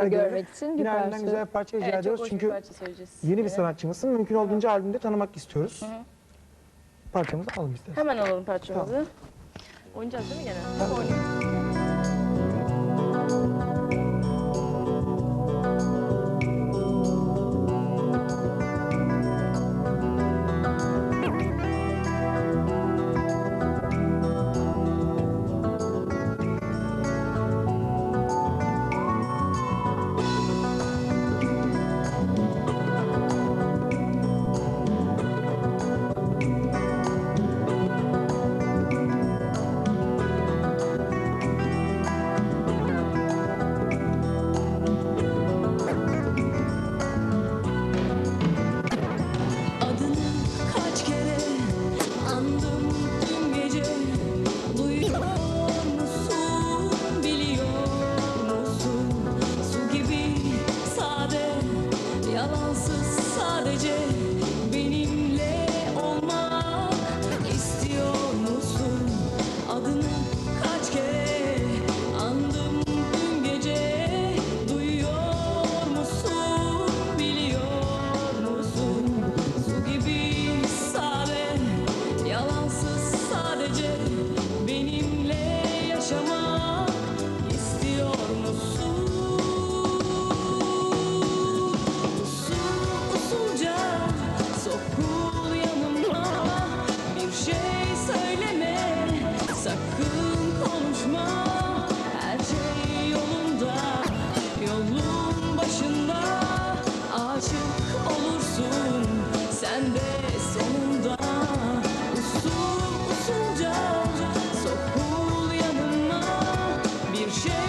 teşekkürler. görmek için bir parça. güzel bir parça rica Evet, ediyoruz. Çünkü bir yeni bir sanatçımızsın. Mümkün olduğunca albümde tanımak istiyoruz. hı. Parçamızı alalım istersen. Hemen alalım parçamızı. Oynayacağız değil mi gene? Tamam. Oynayalım. Bir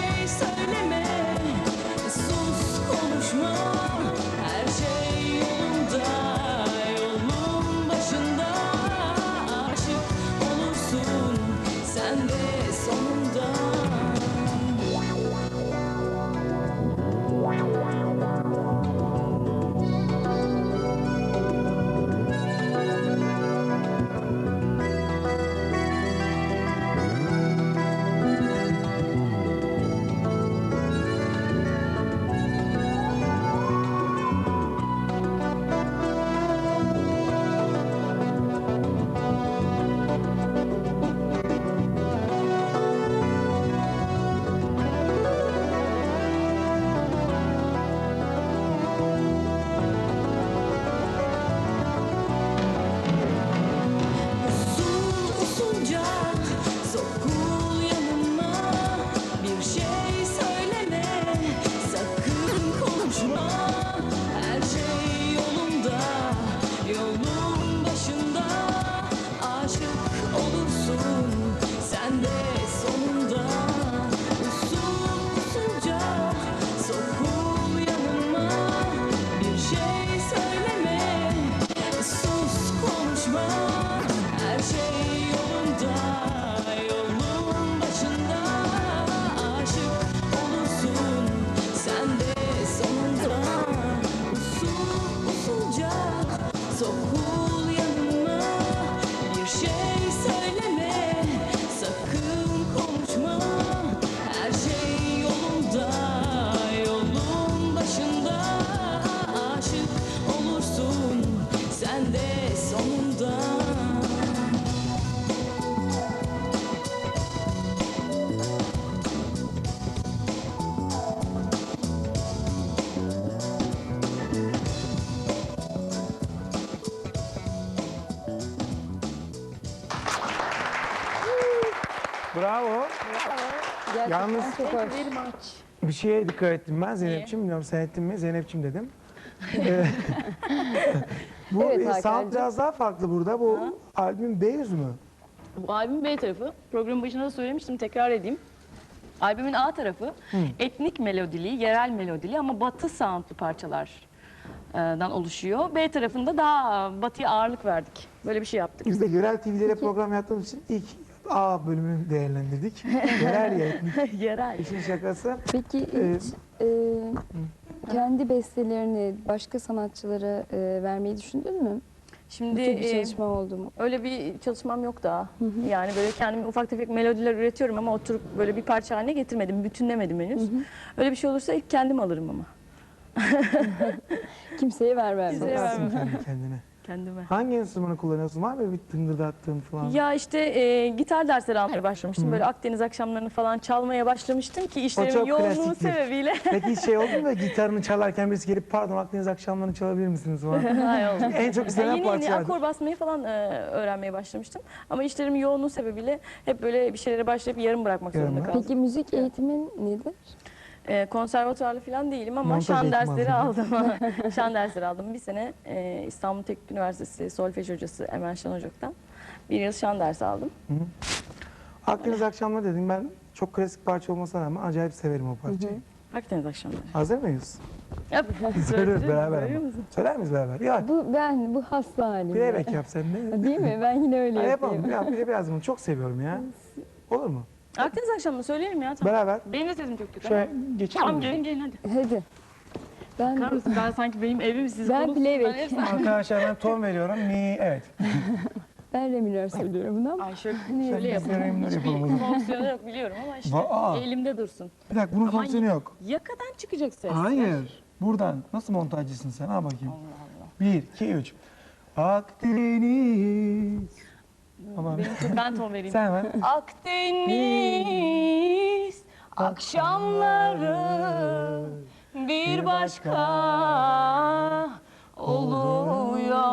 Gerçekten Yalnız- çok much. Bir şeye dikkat ettim ben Zeynep'ciğim. Bilmiyorum sen ettin mi? Zeynep'ciğim dedim. Ee, Bu Evet, e, sound Hakan'cığım. biraz daha farklı burada. Bu Ha. albüm B yüz mü? Bu albümün B tarafı. Programın başında da söylemiştim tekrar edeyim. Albümün A tarafı etnik melodili, yerel melodili ama batı soundlu parçalardan oluşuyor. B tarafında daha batıya ağırlık verdik. Böyle bir şey yaptık. Biz de Görel TV'lere program yaptığımız için ilk A bölümünü değerlendirdik. Yerel ya etnik. yerel. İşin şakası. Peki Ee, hiç e, kendi bestelerini başka sanatçılara e, vermeyi düşündün mü? Şimdi Bu tür bir e, çalışma oldu mu? öyle bir çalışmam yok daha. Yani böyle kendim ufak tefek melodiler üretiyorum ama oturup böyle bir parça haline getirmedim, bütünlemedim henüz. Öyle bir şey olursa ilk kendim alırım ama. Kimseye vermem. Kimseye vermem. Kendi kendine. Kendime. Hangi enstrümanı kullanıyorsun? Var mı bir tıngırdattığın falan? Ya işte e, gitar dersleri almaya başlamıştım. Böyle Akdeniz akşamlarını falan çalmaya başlamıştım ki işlerimin çok yoğunluğu klasiktir. sebebiyle. Peki şey oldu mu gitarını çalarken birisi gelip pardon Akdeniz akşamlarını çalabilir misiniz falan? Hayır, oldu. en çok Yani istenen yeni yeni akor basmayı falan e, öğrenmeye başlamıştım. Ama işlerimin yoğunluğu sebebiyle hep böyle bir şeylere başlayıp yarım bırakmak Yarım zorunda kaldım. Peki müzik eğitimin nedir? E, konservatuarlı falan değilim ama Montaj şan eğitimi dersleri aldım. şan dersleri aldım. Bir sene e, İstanbul Teknik Üniversitesi solfej hocası Emel Şan Ocak'tan bir yıl şan dersi aldım. Akdeniz akşamları dedim ben çok klasik parça olmasına rağmen acayip severim o parçayı. Akdeniz akşamları. Hazır mıyız? Yap. Söyleriz beraber ama. Söyler miyiz beraber? Ya Bu ben, bu hasta halim. playback yap sen de. Değil mi? Ben yine öyle Ha, yapıyorum. yapalım. Ya, bir- biraz bunu çok seviyorum ya. Olur mu? Akdeniz akşamını söyleyelim ya. Tamam. Beraber. Benim de sesim çok kötü. Şöyle geçelim. Tamam mi? gelin gelin hadi. Hadi. Ben mısın? Ben sanki benim evim siz Ben konuşsun, playback. hepsi- Arkadaşlar ben ton veriyorum. Mi? Evet. ben re minör söylüyorum bunu ama Ay şöyle, Hani şöyle yapalım. O Hiçbir zaman. fonksiyonu yok biliyorum ama işte Aa. elimde dursun. Bir dakika bunun Ama fonksiyonu yok. Yakadan çıkacak ses. Hayır. Buradan. Nasıl montajcısın sen? Al bakayım. Bir, iki, üç. Akdeniz. Tamam. Benim ben ton vereyim. Sen ver. Akdeniz akşamları bir başka oluyor.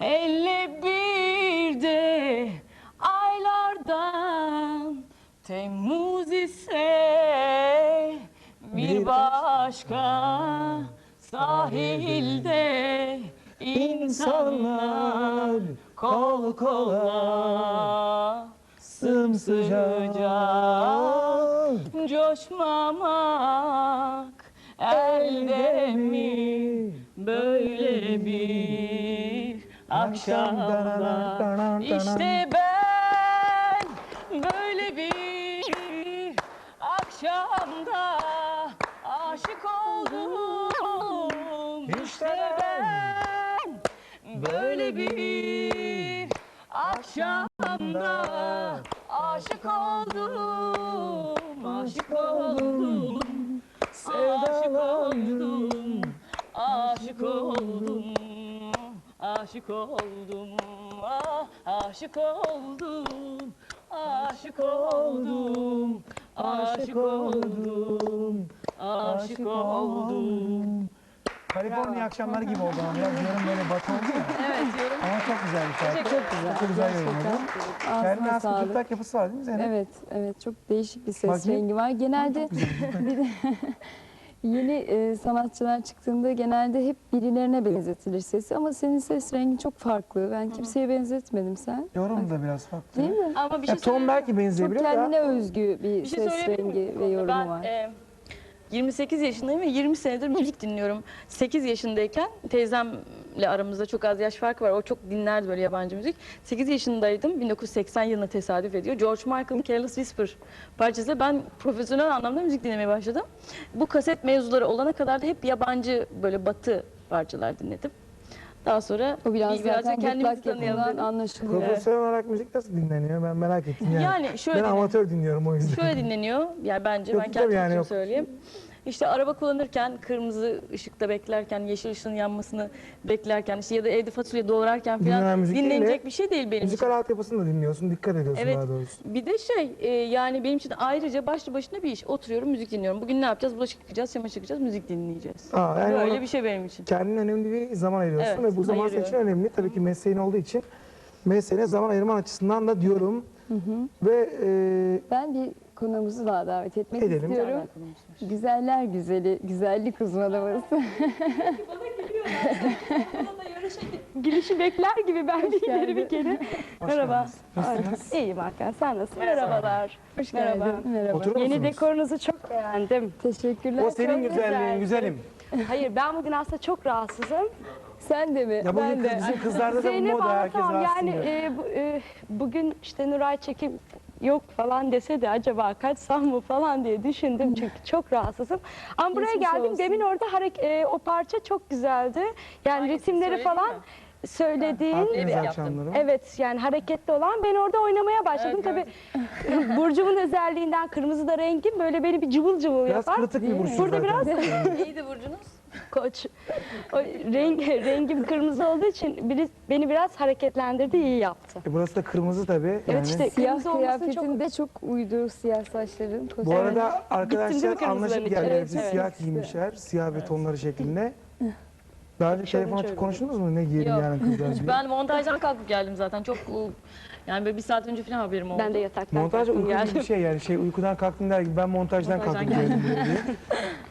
Elle bir de aylardan Temmuz ise bir başka sahilde insanlar kol kola sımsıcak coşmamak elde mi? Böyle bir akşamda işte ben böyle bir akşamda aşık oldum. İşte ben böyle bir akşamda aşık oldum aşık oldum aşık oldum aşık oldum aşık oldum ah, aşık oldum aşık oldum aşık oldum aşık oldum Kaliforniya akşamları gibi oldu ama biraz yarım böyle batı oldu ya. Evet yorum Ama çok güzel bir şarkı. çok güzel. Çok güzel yorumladın. Kendine has bir gırtlak yapısı var değil mi Zeynep? Evet, evet çok değişik bir ses Bakayım. rengi var. Genelde bir de yeni e, sanatçılar çıktığında genelde hep birilerine benzetilir sesi ama senin ses rengi çok farklı. Ben kimseye benzetmedim sen. Yorum da biraz farklı. Değil mi? ama bir şey ton söyleyeyim. belki Çok benzeyebilir kendine de. özgü bir, Bir şey ses söyleyebilir miyim rengi bu ve konuda? yorumu ben, var. e, 28 yaşındayım ve 20 senedir müzik dinliyorum. 8 yaşındayken teyzemle aramızda çok az yaş farkı var. O çok dinlerdi böyle yabancı müzik. 8 yaşındaydım. 1980 yılına tesadüf ediyor. George Michael'ın Careless Whisper parçasıyla ben profesyonel anlamda müzik dinlemeye başladım. Bu kaset mevzuları olana kadar da hep yabancı böyle batı parçalar dinledim. Daha sonra O biraz bir- birazcık kendimizi tanıyalım anlaşılıyor. Profesyonel olarak müzik nasıl dinleniyor ben merak ettim yani. Yani şöyle ben amatör dinliyorum o yüzden. Şöyle dinleniyor. Yani bence Yok, ben tabii kendi yani söyleyeyim. İşte araba kullanırken kırmızı ışıkta beklerken, yeşil ışığın yanmasını beklerken işte ya da evde fasulye doğrarken Dinlenen falan değil dinlenecek de bir şey değil benim için. Müzikal altyapısını da dinliyorsun, dikkat ediyorsun Evet. daha doğrusu. Bir de şey e, yani benim için ayrıca başlı başına bir iş. Oturuyorum müzik dinliyorum. Bugün ne yapacağız? Bulaşık yıkayacağız, çamaşır yıkayacağız, müzik dinleyeceğiz. Aa, yani Böyle ona bir şey benim için. kendine önemli bir zaman ayırıyorsun Evet, ve bu zaman senin için ayırıyorum. önemli. Tabii ki mesleğin olduğu için mesleğine zaman ayırman açısından da diyorum. Ve e, Ben bir konuğumuzu daha davet etmek Edelim. istiyorum. Güzeller güzeli, güzellik uzmanımız. Girişi bekler gibi ben bir ileri bir kere. Merhaba. Nasılsınız? İyiyim Hakan sen nasılsın? Merhabalar. Hoş Merhaba. geldin. Merhaba. Oturur Yeni musunuz? dekorunuzu çok beğendim. Teşekkürler. O senin Çok güzelliğin, güzelim. Hayır ben bugün aslında çok rahatsızım. Sen de mi? Ya bugün ben de. bizim kızlarda da bu Zeynep moda herkes anlatamam rahatsız yani diyor. e, bu, e, bugün işte Nuray Çekim yok falan dese de acaba kaçsam mı falan diye düşündüm çünkü çok rahatsızım. Ama buraya Geçmiş geldim olsun. demin orada harek- e, o parça çok güzeldi. Yani Hangisi? ritimleri Söyledin falan mi? söylediğin Evet, yani hareketli olan ben orada oynamaya başladım. Evet, Tabii Burcu'mun özelliğinden kırmızı da rengim böyle beni bir cıvıl cıvıl Biraz yapar. kırıtık bir burç. Burada biraz Neydi burcunuz? Koç. O renk, rengim kırmızı olduğu için biri, beni biraz hareketlendirdi, iyi yaptı. E, burası da kırmızı tabii. Evet yani. işte Siyah kırmızı olmasını çok... kıyafetin de çok uydu siyah saçların. Bu arada değil mi arkadaşlar kırmızıların anlaşıp içi? geldi. Evet, siyah giymişler. Siyah ve tonları şeklinde. Daha önce Şöyle telefon açıp şöyle. konuştunuz mu? Ne giyelim Yok. yarın kızlar diye. Ben montajdan kalkıp geldim zaten. Çok yani böyle bir saat önce falan haberim oldu. Ben de yataktan Montaj kalktım uyku gibi geldim. bir şey yani. Şey uykudan kalktım der gibi ben montajdan Montajdan kalktım geldim diye.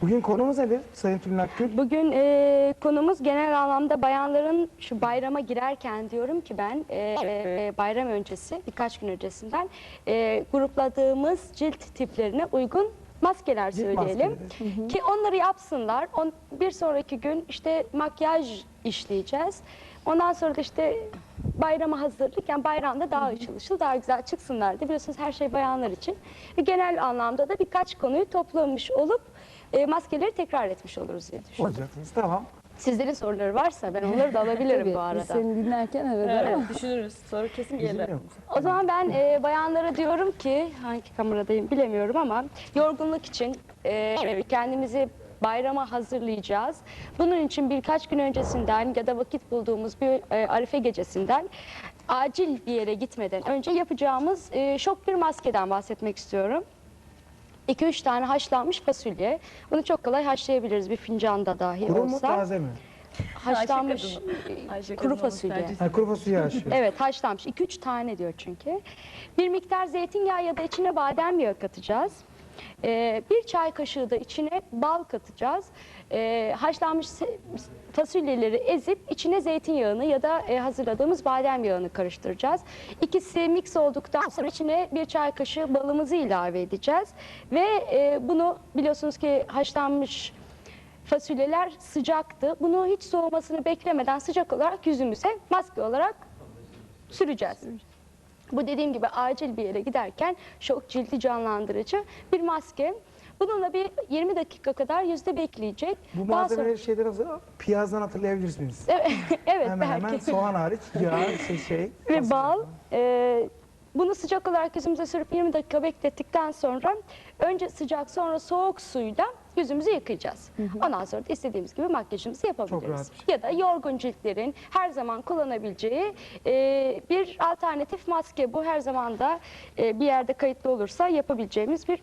Bugün konumuz nedir Sayın Tülin Akgül? Bugün e, konumuz genel anlamda bayanların şu bayrama girerken diyorum ki ben e, e, bayram öncesi birkaç gün öncesinden e, grupladığımız cilt tiplerine uygun maskeler Cilt söyleyelim. Ki onları yapsınlar. On, bir sonraki gün işte makyaj işleyeceğiz. Ondan sonra da işte bayrama hazırlık yani bayramda daha ışıl ışıl daha güzel çıksınlar diye biliyorsunuz her şey bayanlar için. Ve genel anlamda da birkaç konuyu toplamış olup e, maskeleri tekrar etmiş oluruz diye düşünüyorum. Olacaksınız. Tamam. Sizlerin soruları varsa ben onları da alabilirim Tabii, bu biz arada. seni dinlerken evet, Evet, ama düşünürüz. Sonra kesin gelir. O zaman ben e, bayanlara diyorum ki hangi kameradayım bilemiyorum ama yorgunluk için e, kendimizi bayrama hazırlayacağız. Bunun için birkaç gün öncesinden ya da vakit bulduğumuz bir e, Arife gecesinden acil bir yere gitmeden önce yapacağımız e, şok bir maskeden bahsetmek istiyorum. 2-3 tane haşlanmış fasulye. Bunu çok kolay haşlayabiliriz bir fincanda dahi Kuru mu olsa. taze mi? Haşlanmış e, Ayşe kuru kadın fasulye. tercih. Ha, kuru fasulye haşlıyor. Evet haşlanmış. 2-3 tane diyor çünkü. Bir miktar zeytinyağı ya da içine badem yağı katacağız. Ee, bir çay kaşığı da içine bal katacağız. Ee, haşlanmış fasulyeleri ezip içine zeytinyağını ya da e, hazırladığımız badem yağını karıştıracağız. İkisi mix olduktan sonra içine bir çay kaşığı balımızı ilave edeceğiz. Ve e, bunu biliyorsunuz ki haşlanmış fasulyeler sıcaktı. Bunu hiç soğumasını beklemeden sıcak olarak yüzümüze maske olarak süreceğiz. Bu dediğim gibi acil bir yere giderken şok cildi canlandırıcı bir maske. Bununla bir 20 dakika kadar yüzde bekleyecek. Bu Daha malzemeleri şeyden hazır, piyazdan hatırlayabilirsiniz. sonra- evet hemen belki. hemen soğan hariç yağ, şey, şey Ve bal. e, bunu sıcak olarak yüzümüze sürüp 20 dakika beklettikten sonra önce sıcak sonra soğuk suyla yüzümüzü yıkayacağız. Ondan sonra da istediğimiz gibi makyajımızı yapabiliriz. Ya da yorgun ciltlerin her zaman kullanabileceği e, bir alternatif maske. Bu her zaman da e, bir yerde kayıtlı olursa yapabileceğimiz bir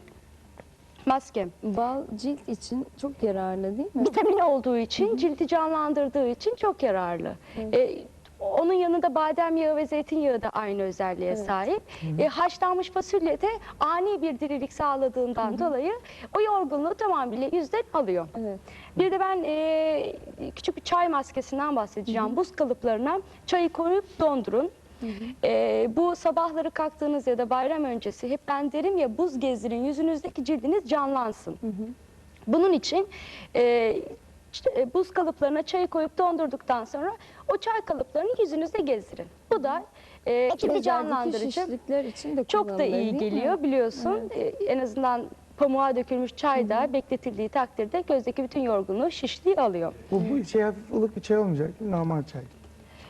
maske. bal cilt için çok yararlı değil mi? Vitamin olduğu için, cildi canlandırdığı için çok yararlı. Ee, onun yanında badem yağı ve zeytinyağı da aynı özelliğe sahip. E, haşlanmış fasulye de ani bir dirilik sağladığından dolayı o yorgunluğu tamamıyla yüzden alıyor. Evet. Bir de ben e, küçük bir çay maskesinden bahsedeceğim. Buz kalıplarına çayı koyup dondurun. E, bu sabahları kalktığınız ya da bayram öncesi hep ben derim ya buz gezdirin yüzünüzdeki cildiniz canlansın. Bunun için e, işte, e, buz kalıplarına çayı koyup dondurduktan sonra o çay kalıplarını yüzünüzde gezdirin. Bu da e, cildi canlandırıcı. için de Çok da iyi geliyor biliyorsun. Ee, en azından pamuğa dökülmüş çay da bekletildiği takdirde gözdeki bütün yorgunluğu, şişliği alıyor. Bu, bu şey hafif ılık bir çay olmayacak. Normal çay.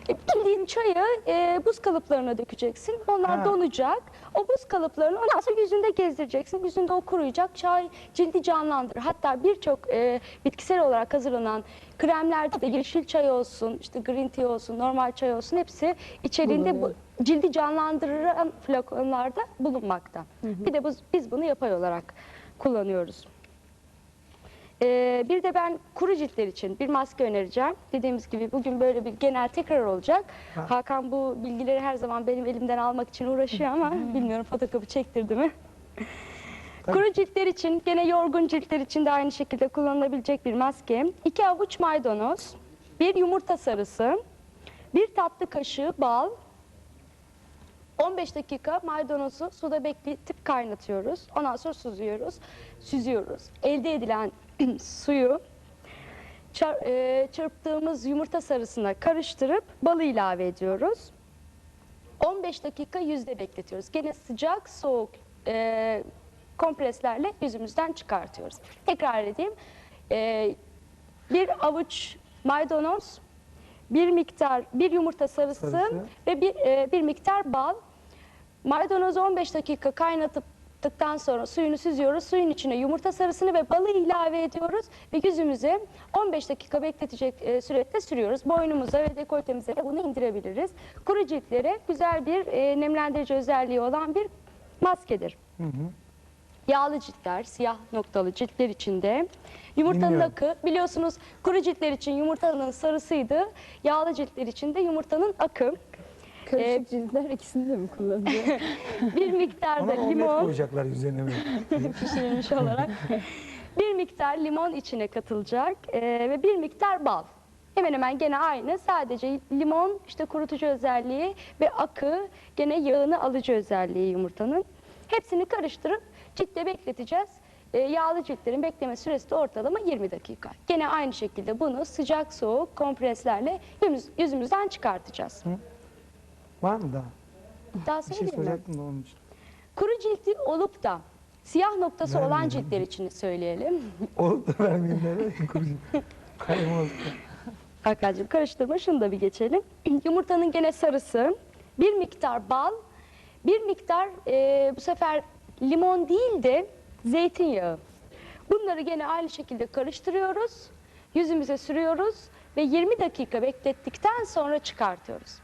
E, bildiğin çayı e, buz kalıplarına dökeceksin. Onlar Ha. donacak. O buz kalıplarını ondan sonra yüzünde gezdireceksin. Yüzünde o kuruyacak. Çay cildi canlandırır. Hatta birçok e, bitkisel olarak hazırlanan kremlerde de yeşil çay olsun, işte green tea olsun, normal çay olsun hepsi içeriğinde bu, cildi canlandıran flakonlarda bulunmakta. Bir de bu, biz bunu yapay olarak kullanıyoruz. Ee, bir de ben kuru ciltler için bir maske önereceğim. Dediğimiz gibi bugün böyle bir genel tekrar olacak. Ha. Hakan bu bilgileri her zaman benim elimden almak için uğraşıyor ama bilmiyorum fotokopi çektirdi mi? Tabii. Kuru ciltler için, gene yorgun ciltler için de aynı şekilde kullanılabilecek bir maske. İki avuç maydanoz, bir yumurta sarısı, bir tatlı kaşığı bal, 15 dakika maydanozu suda bekletip kaynatıyoruz. Ondan sonra süzüyoruz. Süzüyoruz. Elde edilen suyu çar- e, çırptığımız yumurta sarısına karıştırıp balı ilave ediyoruz. 15 dakika yüzde bekletiyoruz. Gene sıcak, soğuk e, kompreslerle yüzümüzden çıkartıyoruz. Tekrar edeyim. E, bir avuç maydanoz, bir miktar bir yumurta sarısı, Sarısı. ve bir e, bir miktar bal. Maydanozu 15 dakika kaynattıktan sonra suyunu süzüyoruz. Suyun içine yumurta sarısını ve balı ilave ediyoruz ve yüzümüze 15 dakika bekletecek e, sürede sürüyoruz. Boynumuza ve dekoltemize de bunu indirebiliriz. Kuru ciltlere güzel bir e, nemlendirici özelliği olan bir maskedir. Hı hı. Yağlı ciltler, siyah noktalı ciltler içinde. Yumurtanın Bilmiyorum. akı biliyorsunuz kuru ciltler için yumurtanın sarısıydı. Yağlı ciltler için de yumurtanın akı. Karışık Ee, ciltler ikisini de mi kullanıyor? Bir miktar Ona da omlet limon koyacaklar üzerine böyle. pişirilmiş olarak. bir miktar limon içine katılacak e, ve bir miktar bal. Hemen hemen gene aynı. Sadece limon işte kurutucu özelliği ve akı gene yağını alıcı özelliği yumurtanın. Hepsini karıştırıp ciltte bekleteceğiz. E, yağlı ciltlerin bekleme süresi de ortalama 20 dakika. Gene aynı şekilde bunu sıcak soğuk kompreslerle yüzümüz- yüzümüzden çıkartacağız. Var mı daha? Daha Bir şey söyleyeyim mi? soracaktım da onun için. Kuru ciltli olup da siyah noktası olan Vermeyelim. ciltler için söyleyelim. Olup da vermeyeyim de. Kurucu. Kalem olup da. Hakan'cığım karıştırma şunu da bir geçelim. Yumurtanın gene sarısı, bir miktar bal, bir miktar e, bu sefer limon değil de zeytinyağı. Bunları gene aynı şekilde karıştırıyoruz. Yüzümüze sürüyoruz ve 20 dakika beklettikten sonra çıkartıyoruz.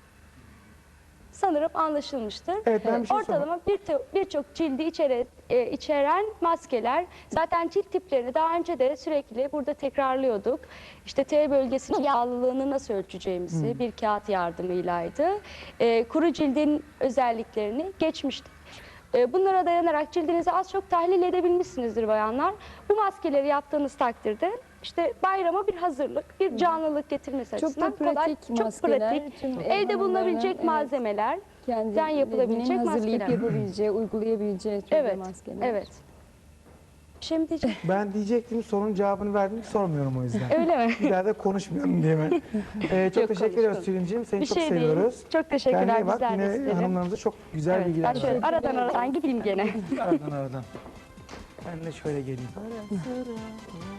Sanırım anlaşılmıştır. Evet, ben bir şey Ortalama bir birçok cildi içere, e, içeren maskeler. Zaten cilt tiplerini daha önce de sürekli burada tekrarlıyorduk. İşte T bölgesinin yağlılığını nasıl ölçeceğimizi bir kağıt yardımıylaydı. E, kuru cildin özelliklerini geçmiştik. E, Bunlara dayanarak cildinizi az çok tahlil edebilmişsinizdir bayanlar. Bu maskeleri yaptığınız takdirde işte bayrama bir hazırlık, bir canlılık getirmesi Çok da açısından kolay, pratik çok maskeler. pratik. Evde bulunabilecek evet, malzemeler. kendi den yapılabilecek hazırlayıp maskeler. yapabileceği, uygulayabileceği Evet, maskeler. evet. Şimdi diyeceğim, Ben diyecektim sorunun cevabını verdim sormuyorum o yüzden. öyle mi? Bir daha da konuşmuyorum diye ben. Ee, çok Yok, teşekkür ediyoruz Tülin'ciğim. Seni Bir çok şey değil. seviyoruz. Çok Kendine teşekkürler iyi bak. Yine sizlere. hanımlarımıza çok güzel Evet, bilgiler ben şöyle verdi. aradan aradan gideyim gene. Aradan aradan. Ben de şöyle geleyim. Ara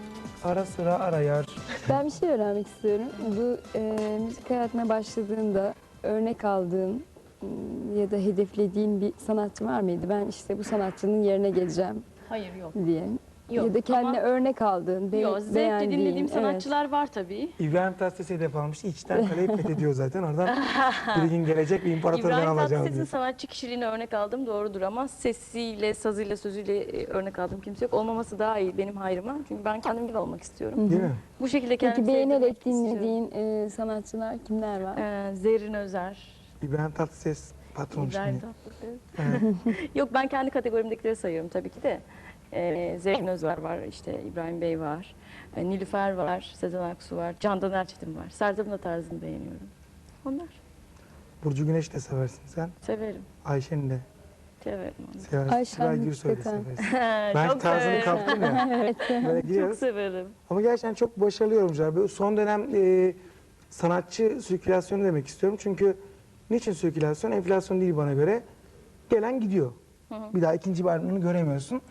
sıra arayar. Ben bir şey öğrenmek istiyorum. Bu e, müzik hayatına başladığında örnek aldığın m, ya da hedeflediğin bir sanatçı var mıydı? Ben işte bu sanatçının yerine geleceğim Hayır yok. diye. Yok, ya da kendine ama- örnek aldığın, be- Yok, zevkle beğendiğin. dinlediğim evet. sanatçılar var tabii. İbrahim Tatlıses hedef almış. İçten kaleyi fethediyor zaten. Oradan bir gün gelecek bir imparator ben İbrahim alacağım Tatlıses'in diyor. sanatçı kişiliğine örnek aldım doğrudur ama sesiyle, sazıyla, sözüyle e, örnek aldığım kimse yok. Olmaması daha iyi benim hayrıma. Çünkü ben kendim gibi olmak istiyorum. Değil mi? Bu şekilde kendimi Peki beğenerek sevdirmek istiyorum. dinlediğin e, sanatçılar kimler var? Ee, Zerrin Özer, İbrahim Tatlıses patron İbrahim şimdi. Tatlıses. Evet. Yok ben kendi kategorimdekileri sayıyorum tabii ki de. Ee, Zerrin Özer var, işte İbrahim Bey var, e, Nilüfer var, Sezen Aksu var, Candan Erçetin var. Sertab'ın da tarzını beğeniyorum. Onlar. Burcu Güneş de seversin sen. Severim. Ayşe'ni de Severim onu. seversin. Ayşen Sibel hakikaten. seversin. Ben Çok tarzını severim. kaptım ya. Böyle Çok severim. Ama gerçekten çok başarılı yorumcular. Böyle son dönem e, sanatçı sirkülasyonu demek istiyorum. Çünkü niçin sirkülasyon? Enflasyon değil bana göre. Gelen gidiyor. Bir daha ikinci bir albümünü göremiyorsun.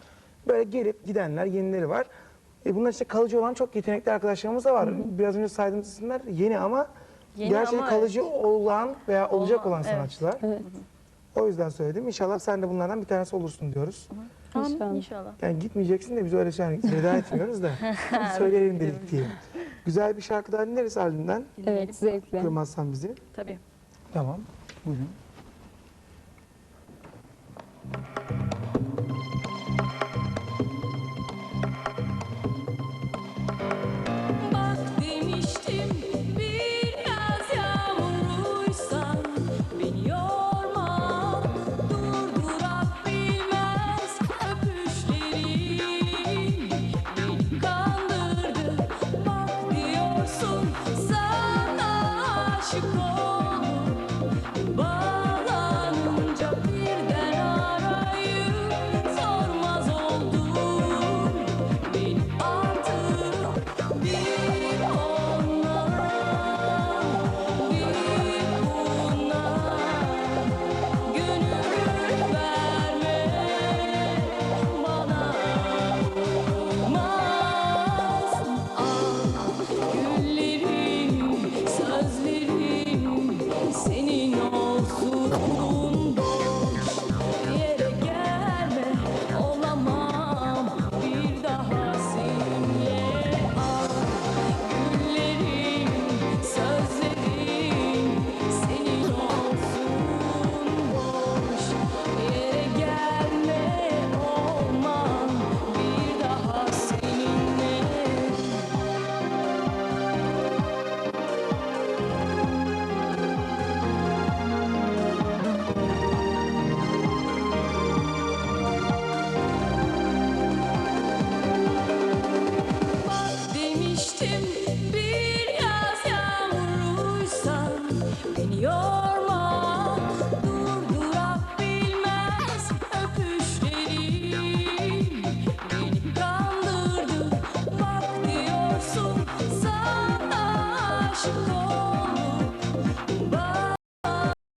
Böyle gelip gidenler, yenileri var. E bunlar işte kalıcı olan çok yetenekli arkadaşlarımız da var. Biraz önce saydığımız isimler yeni ama Yeni gerçekten ama kalıcı olan veya olacak Olan, olan evet. sanatçılar. Evet. O yüzden söyledim. İnşallah sen de bunlardan bir tanesi olursun diyoruz. Tamam, İnşallah. inşallah. Yani gitmeyeceksin de biz öyle şey veda etmiyoruz da. Söyleyelim dedik diye. Güzel bir şarkı daha dinleriz albümden. Evet, zevkle. Kırmazsan bizi. Tabii. Tamam. Buyurun.